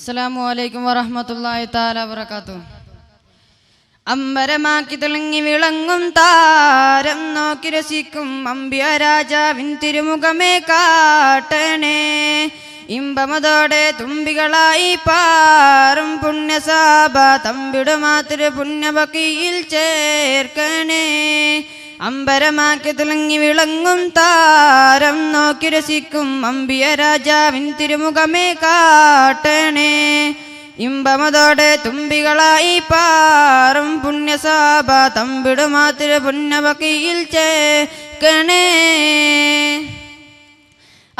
അസ്സലാമു അലൈക്കും വറഹ്മത്തുള്ളാഹി താല വറക്കാത്തു അമ്പരമാക്കി തിളങ്ങി വിളങ്ങും താരം നോക്കി രസിക്കും അമ്പിയ രാജാവിൻ തിരുമുഖമേ കാട്ടണേ. ഇമ്പമതോടെ തുമ്പികളായി പാറും പുണ്യസാബ തമ്പിട പുണ്യവക്കിയിൽ ചേർക്കണേ. അമ്പരമാക്കി തിളങ്ങി വിളങ്ങും താരം. നോക്കി രസിക്കും അമ്പിയ രാജാവിൻ തിരുമുഖമേ കാട്ടണേ. ഇമ്പമതോടെ തുമ്പികളായി പാറും പുണ്യസാഭ തമ്പിടുമാതിര പുണ്യവകയിൽ ചേർക്കണേ.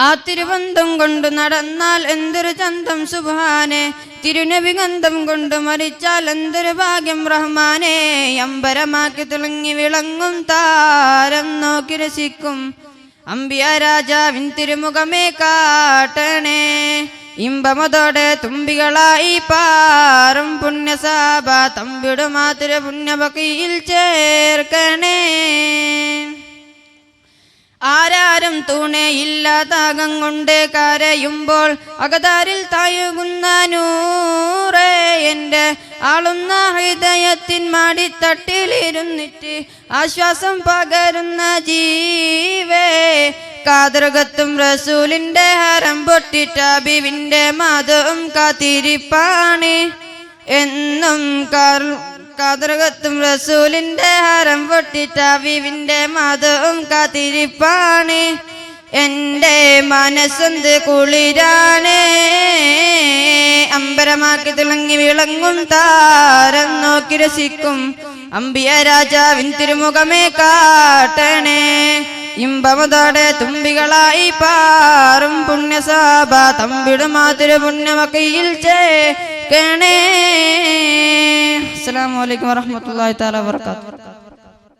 ആ തിരുവന്തം കൊണ്ട് നടന്നാൽ എന്തൊരു ചന്തം സുബാനെ? തിരുനബിഗന്ധം കൊണ്ട് മരിച്ചാൽ എന്തൊരു ഭാഗ്യം റഹ്മാനെ? അമ്പരമാക്കി തിളങ്ങി വിളങ്ങും താരം നോക്കി രസിക്കും. അമ്പിയ രാജാവിൻ തിരുമുഖമേ കാട്ടണേ. ഇമ്പമതോടെ തുമ്പികളായി പാറും പുണ്യസാബ തമ്പിടുമാതിര മാതൃ പുണ്യബക്കിയിൽ ചേർക്കണേ. തുണയില്ലാതാകം കൊണ്ട് കരയുമ്പോൾ അകതാരിൽ തായുകുന്ന നൂറേ എന്റെ ആളുന്ന ഹൃദയത്തിൻ മാടിത്തട്ടിലിരുന്നിട്ട് ആശ്വാസം പകരുന്ന ജീവേ. കാതൃകത്തും റസൂലിന്റെ ഹരം പൊട്ടിട്ട ബിവിന്റെ മതവും കാത്തിരിപ്പാണ്. എന്നും കാർ കാതൃകത്തും റസൂലിന്റെ ഹരം പൊട്ടിട്ട ബിവിന്റെ മതവും കാത്തിരിപ്പാണ്. എന്റെ മനസ്സന്ത് കുളിരാനേ അമ്പരമാക്കി തിളങ്ങി വിളങ്ങും താരം നോക്കി രസിക്കും. അമ്പിയ രാജാവിൻ തിരുമുഖമേ കാട്ടണേ. ഇമ്പമതോടെ തുമ്പികളായി പാറും പുണ്യസാബ തമ്പിട മാതിര പുണ്യമക്കയിൽ ചേക്കണേ. അസ്സലാമു അലൈക്കും വറഹമത്തല്ലാ തആല വബറകാതുഹു.